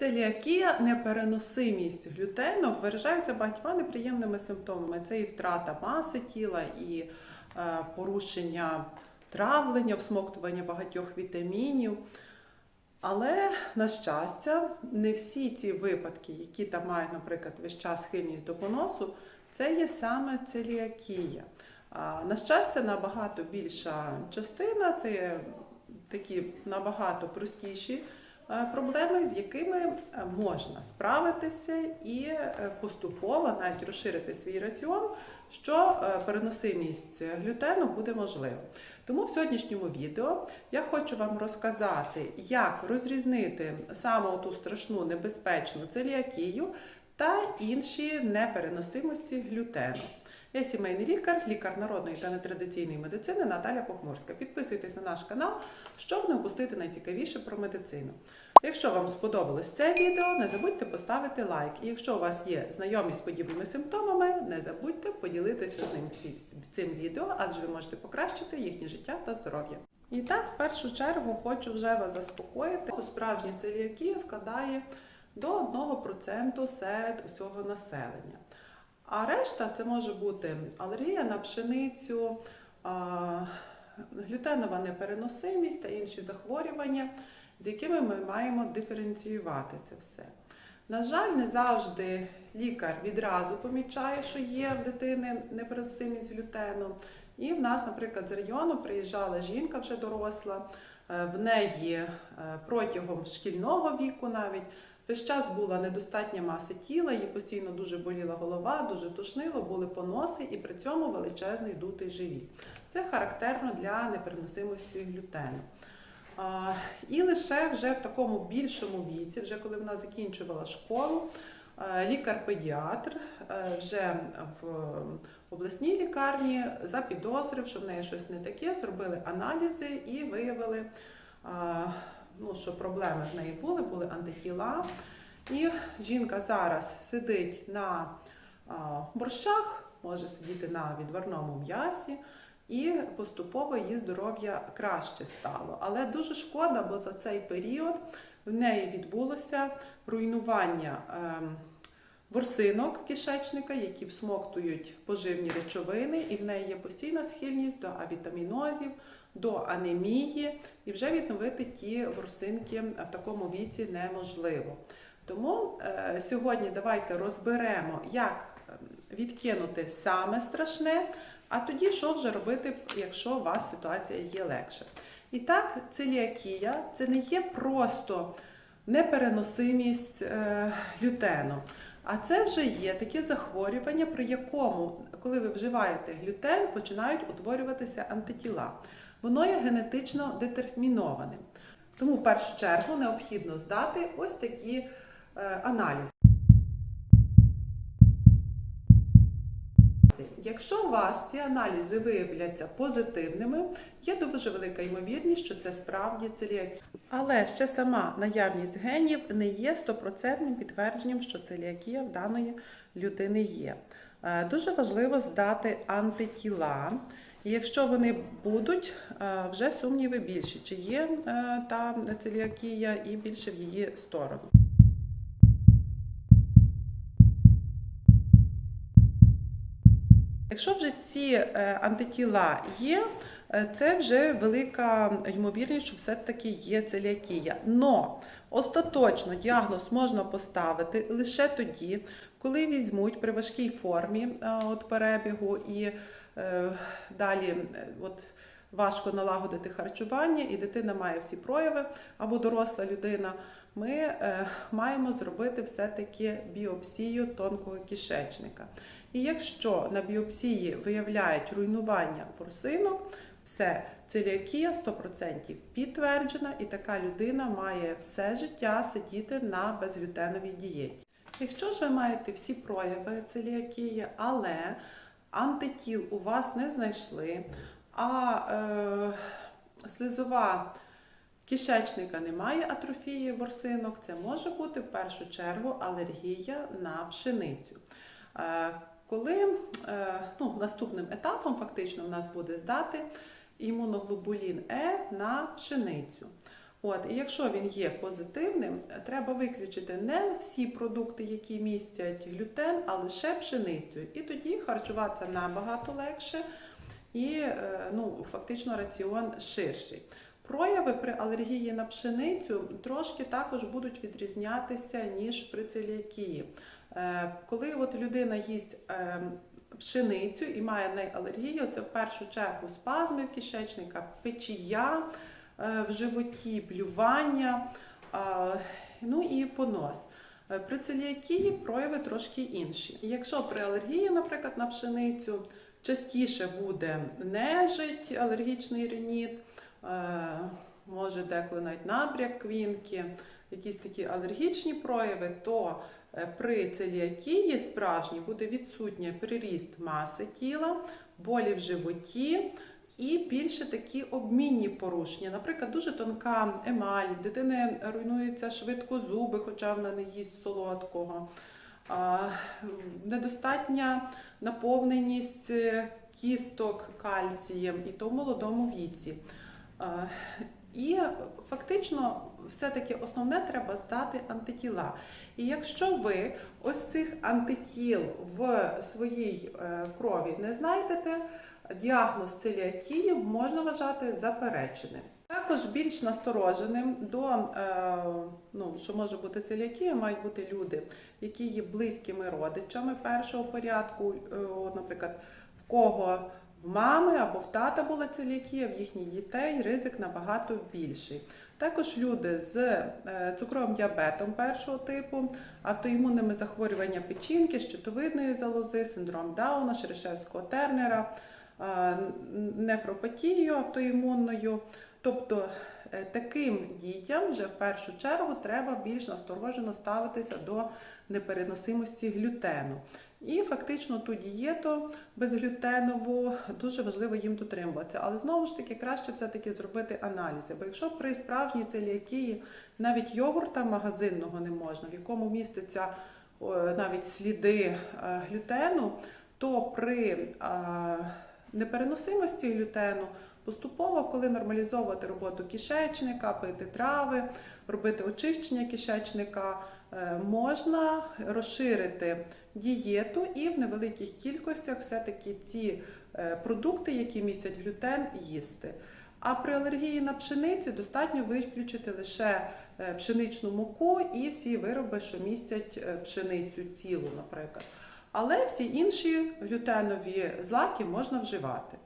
Целіакія, непереносимість глютену виражається багатьма неприємними симптомами. Це і втрата маси тіла, і е, порушення травлення, всмоктування багатьох вітамінів. Але, на щастя, не всі ці випадки, які там мають, наприклад, весь час схильність до поносу, це є саме целіакія. А, На щастя, набагато більша частина це такі набагато простіші проблеми, з якими е, можна справитися і е, поступово навіть розширити свій раціон, що е, переносимість глютену буде можлива. Тому в сьогоднішньому відео я хочу вам розказати, як розрізнити саме ту страшну небезпечну целіакію та інші непереносимості глютену. Я сімейний лікар, лікар народної та нетрадиційної медицини Наталя Похмурська. Підписуйтесь на наш канал, щоб не упустити найцікавіше про медицину. Якщо вам сподобалось це відео, не забудьте поставити лайк. І якщо у вас є знайомі з подібними симптомами, не забудьте поділитися з ним цим відео, адже ви можете покращити їхнє життя та здоров'я. І так, в першу чергу, хочу вже вас заспокоїти, справжня целіакія складає до 1% серед усього населення. А решта це може бути алергія на пшеницю, глютенова непереносимість та інші захворювання, з якими ми маємо диференціювати це все. На жаль, не завжди лікар відразу помічає, що є в дитини непереносимість глютену. І в нас, наприклад, з району приїжджала жінка вже доросла, е, в неї е, протягом шкільного віку навіть Весь час була недостатня маса тіла, їй постійно дуже боліла голова, дуже тошнило, були поноси і при цьому величезний дутий живіт. Це характерно для непереносимості глютену. І лише вже в такому більшому віці, вже коли вона закінчувала школу, е, лікар-педіатр е, вже в обласній лікарні запідозрив, що в неї щось не таке, зробили аналізи і виявили ну, що проблеми в неї були, були антитіла. І жінка зараз сидить на борщах, може сидіти на відварному м'ясі, і поступово її здоров'я краще стало. Але дуже шкода, бо за цей період в неї відбулося руйнування. ем, Ворсинок кишечника, які всмоктують поживні речовини, і в неї є постійна схильність до авітамінозів, до анемії, і вже відновити ті ворсинки в такому віці неможливо. Тому е, сьогодні давайте розберемо, як е, відкинути саме страшне, а тоді що вже робити, якщо у вас ситуація є легше. І так, целіакія це не є просто непереносимість е, глютену. А це вже є таке захворювання, при якому, коли ви вживаєте глютен, починають утворюватися антитіла. Воно є генетично детермінованим. Тому в першу чергу необхідно здати ось такі е, аналізи. Якщо у вас ці аналізи виявляться позитивними, є дуже велика ймовірність, що це справді целіакія. Але ще сама наявність генів не є стопроцентним підтвердженням, що целіакія в даної людини є. Е, Дуже важливо здати антитіла. Якщо вони будуть, е, вже сумніви більші, чи є е, та целіакія і більше в її сторону. Якщо вже ці е, антитіла є, це вже велика ймовірність, що все-таки є целіакія. Но остаточно діагноз можна поставити лише тоді, коли візьмуть при важкій формі от перебігу і далі е, от, важко налагодити харчування, і дитина має всі прояви, або доросла людина. Ми е, маємо зробити все-таки біопсію тонкого кишечника. І якщо на біопсії виявляють руйнування порсинок, все, целіакія 100% підтверджена, і така людина має все життя сидіти на безглютеновій дієті. Якщо ж ви маєте всі прояви целіакії, але антитіл у вас не знайшли, а е, слизова кишечника немає атрофії ворсинок, це може бути в першу чергу алергія на пшеницю. Е, коли е, ну, наступним етапом фактично в нас буде здати імуноглобулін Е на пшеницю. От, і якщо він є позитивним, треба виключити не всі продукти, які містять глютен, а лише пшеницю. І тоді харчуватися набагато легше і е, ну, фактично раціон ширший. Прояви при алергії на пшеницю трошки також будуть відрізнятися, ніж при целіакії. Е, Коли от людина їсть е, пшеницю і має на алергію, це в першу чергу спазми кишечника, печія в животі, блювання, е, ну і понос. Е, При целіакії прояви трошки інші. Якщо при алергії, наприклад, на пшеницю, частіше буде нежить, алергічний реніт, е, може деколи навіть набряк квінки, якісь такі алергічні прояви, то е, при целіакії справжній буде відсутній приріст маси тіла, болі в животі. І більше такі обмінні порушення. Наприклад, дуже тонка емаль, дитини руйнуються швидко зуби, хоча вона не їсть солодкого. Недостатня наповненість е, кісток кальцієм і то в молодому віці. І фактично, все-таки основне треба здати антитіла. І якщо ви ось цих антитіл в своїй е, крові не знайдете, діагноз целіакії можна вважати запереченим. Також більш настороженим до е, ну, що може бути целіакія, мають бути люди, які є близькими родичами першого порядку. Е, наприклад, в кого в мами або в тата була целіакія, в їхніх дітей ризик набагато більший. Також люди з е, цукровим діабетом першого типу, автоімунними захворюваннями печінки, щитовидної залози, синдром Дауна, Шерешевського тернера, нефропатією автоімунною. Тобто е, таким дітям вже в першу чергу треба більш насторожено ставитися до непереносимості глютену. І фактично ту дієту безглютенову дуже важливо їм дотримуватися. Але знову ж таки краще все-таки зробити аналізи. Бо якщо при справжній целіакії навіть йогурта магазинного не можна, в якому міститься навіть сліди е, глютену, то при е, непереносимості глютену Поступово, коли нормалізовувати роботу кишечника, пити трави, робити очищення кишечника, е, можна розширити дієту і в невеликих кількостях все-таки ці е, продукти, які містять глютен, їсти. А при алергії на пшеницю достатньо виключити лише е, пшеничну муку і всі вироби, що містять пшеницю цілу, наприклад. Але всі інші глютенові злаки можна вживати.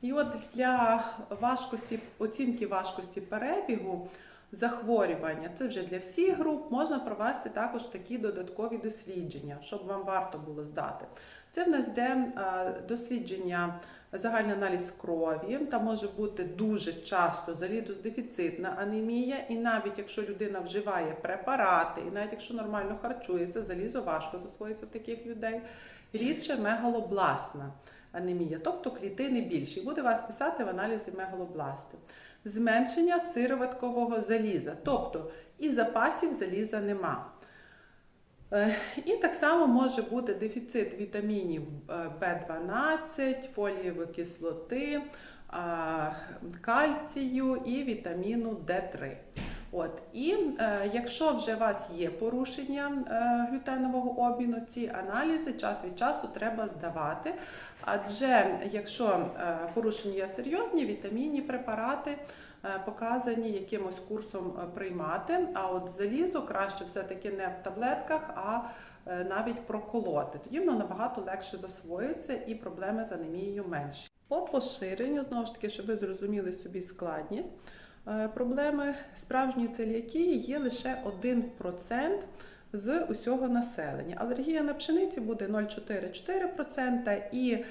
І от для важкості, оцінки важкості перебігу захворювання, це вже для всіх груп, можна провести також такі додаткові дослідження, щоб вам варто було здати. Це в нас йде дослідження, загальний аналіз крові, там може бути дуже часто залізодефіцитна анемія, і навіть якщо людина вживає препарати, і навіть якщо нормально харчується, залізо важко засвоїться в таких людей, рідше мегалобласна анемія, тобто клітини більші. Буде вас писати в аналізі мегалобласти. Зменшення сироваткового заліза, тобто і запасів заліза нема. Е, І так само може бути дефіцит вітамінів В12, фолієвої кислоти, кальцію і вітаміну Д3. От. І е, якщо вже у вас є порушення е, глютенового обміну, ці аналізи час від часу треба здавати. Адже якщо е, порушення серйозні, вітамінні препарати е, показані якимось курсом е, приймати, а от залізо краще все-таки не в таблетках, а е, навіть проколоти. Тоді воно набагато легше засвоюється і проблеми з анемією менші. По поширенню, знову ж таки, щоб ви зрозуміли собі складність. Е, Проблеми справжньої целіакії є лише 1% з усього населення. Алергія на пшениці буде 0,4-4% і е,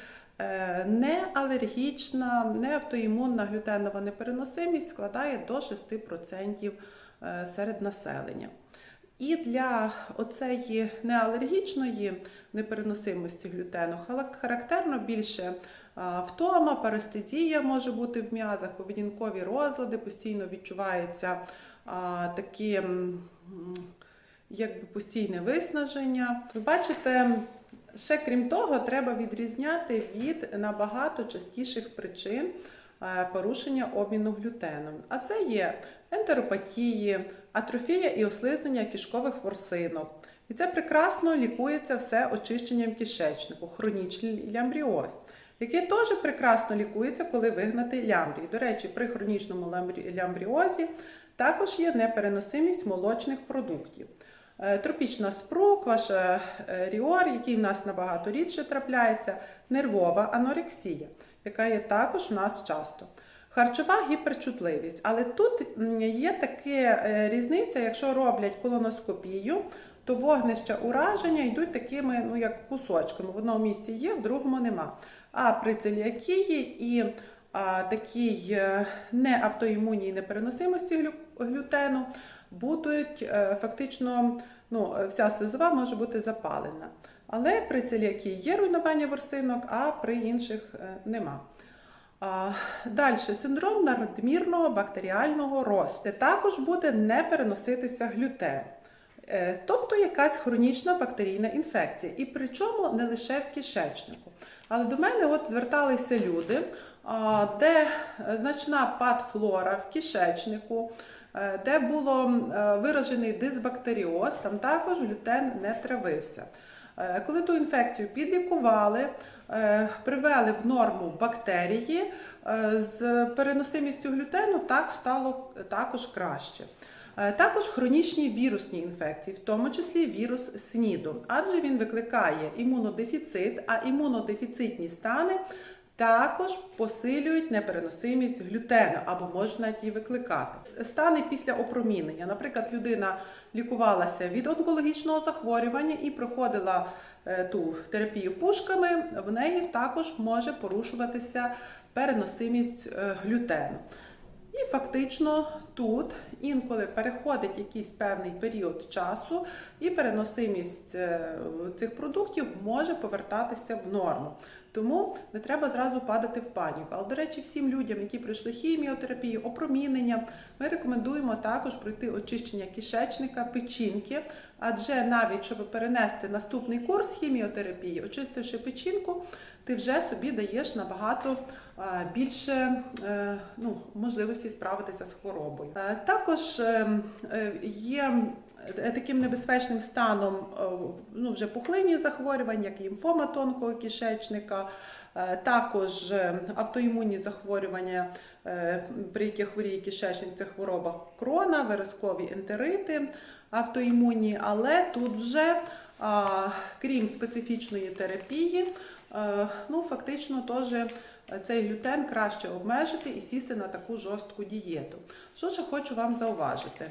неалергічна, неавтоімунна глютенова непереносимість складає до 6% е, серед населення. І для оцеї неалергічної непереносимості глютену характерно більше втома, парестезія може бути в м'язах, поведінкові розлади, постійно відчувається такі якби постійне виснаження. Ви бачите, ще крім того, треба відрізняти від набагато частіших причин е, порушення обміну глютеном. А це є ентеропатії, атрофія і ослизнення кишкових ворсинок. І це прекрасно лікується все очищенням кишечнику, хронічний лямбріоз, який теж прекрасно лікується, коли вигнати лямбрій. До речі, при хронічному лямбріозі також є непереносимість молочних продуктів. Е, Тропічна спруква, е, ріор, який в нас набагато рідше трапляється, нервова анорексія, яка є також в нас часто. Харчова гіперчутливість. Але тут є така різниця, якщо роблять колоноскопію, то вогнища ураження йдуть такими, ну як кусочками. В одному місці є, в другому нема. А при целіакії і а, такій е, неавтоімунній непереносимості глю- глютену будуть е, фактично ну, е, вся слизова може бути запалена. Але при целіакії є руйнування ворсинок, а при інших е, нема. Далі синдром надмірного бактеріального росту. Також буде не переноситися глютен. Тобто якась хронічна бактерійна інфекція. І причому не лише в кишечнику. Але до мене от зверталися люди, де значна падфлора в кишечнику, де було е, виражений дисбактеріоз, там також глютен не травився. Е, Коли ту інфекцію підлікували, е, привели в норму бактерії е, з переносимістю глютену, так стало також краще. Е, Також хронічні вірусні інфекції, в тому числі вірус СНІДу, адже він викликає імунодефіцит, а імунодефіцитні стани також посилюють непереносимість глютену або можуть навіть її викликати. Стани після опромінення. Наприклад, людина лікувалася від онкологічного захворювання і проходила е, ту терапію пушками, в неї також може порушуватися переносимість е, глютену. І фактично тут інколи переходить якийсь певний період часу, і переносимість е, цих продуктів може повертатися в норму. Тому не треба зразу падати в паніку. Але, до речі, всім людям, які пройшли хіміотерапію, опромінення, ми рекомендуємо також пройти очищення кишечника, печінки, адже навіть щоб перенести наступний курс хіміотерапії, очистивши печінку, ти вже собі даєш набагато е, більше е, ну, можливості справитися з хворобою. Е, Також є таким небезпечним станом ну, вже пухлинні захворювання, як лімфома тонкого кишечника, також автоімунні захворювання, при яких хворіє кишечник, це хвороба крона, виразкові ентерити автоімунні, але тут вже, крім специфічної терапії, е, ну, фактично теж цей глютен краще обмежити і сісти на таку жорстку дієту. Що ще хочу вам зауважити?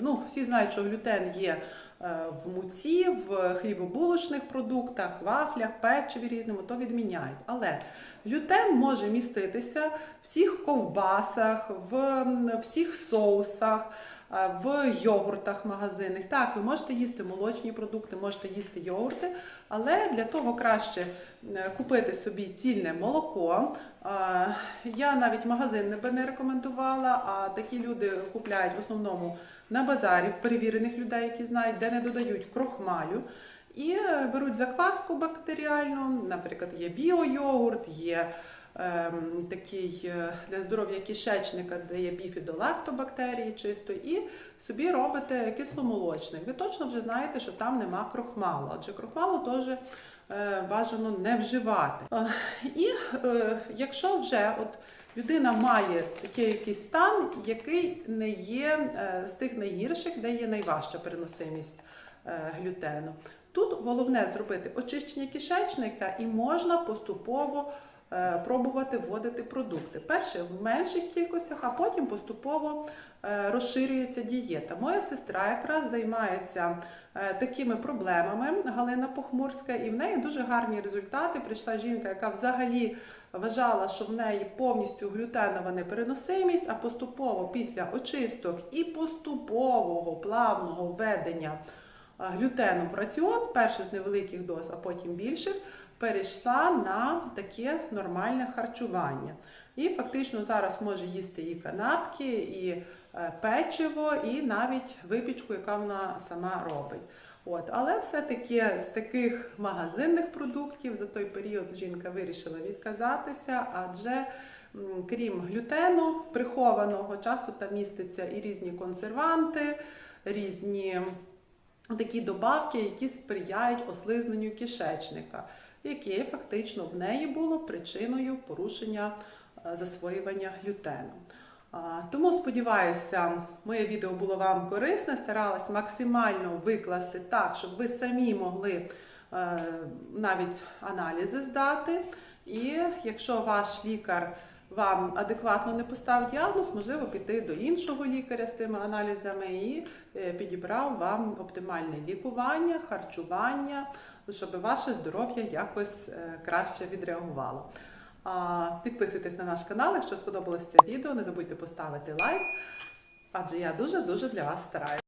Ну, всі знають, що глютен є е, в муці, в хлібобулочних продуктах, вафлях, печиві різному, то відміняють. Але глютен може міститися в всіх ковбасах, в всіх соусах. Е, В йогуртах магазинних. Так, ви можете їсти молочні продукти, можете їсти йогурти, але для того краще е, купити собі цільне молоко. Е, Я навіть магазин би не рекомендувала, а такі люди купляють в основному на базарі в перевірених людей, які знають, де не додають крохмалю. І беруть закваску бактеріальну, наприклад, є біойогурт, є такий е, для здоров'я кишечника, де є біфідолактобактерії чисто, і собі робите кисломолочник. Ви точно вже знаєте, що там нема крохмалу, адже крохмалу теж е, бажано не вживати. Е, І якщо вже от людина має такий якийсь стан, який не є з тих найгірших, де є найважча переносимість глютену. Тут головне зробити очищення кишечника і можна поступово пробувати вводити продукти. Перше в менших кількостях, а потім поступово е, розширюється дієта. Моя сестра якраз займається е, такими проблемами, Галина Похмурська, і в неї дуже гарні результати. Прийшла жінка, яка взагалі вважала, що в неї повністю глютенова непереносимість, а поступово після очисток і поступового плавного введення е, глютену в раціон, перше з невеликих доз, а потім більших, перейшла на таке нормальне харчування. І фактично зараз може їсти і канапки, і е, печиво, і навіть випічку, яка вона сама робить. От, але все-таки з таких магазинних продуктів за той період жінка вирішила відказатися, адже крім глютену прихованого, часто там містяться і різні консерванти, різні такі добавки, які сприяють ослизненню кишечника, яке фактично в неї було причиною порушення е, засвоювання глютену. Тому сподіваюся, моє відео було вам корисне. Старалась максимально викласти так, щоб ви самі могли е, навіть аналізи здати. І якщо ваш лікар вам адекватно не поставив діагноз, можливо, піти до іншого лікаря з тими аналізами і е, підібрав вам оптимальне лікування, харчування, щоб ваше здоров'я якось е, краще відреагувало. Підписуйтесь на наш канал, якщо сподобалось це відео, не забудьте поставити лайк, адже я дуже-дуже для вас стараюся.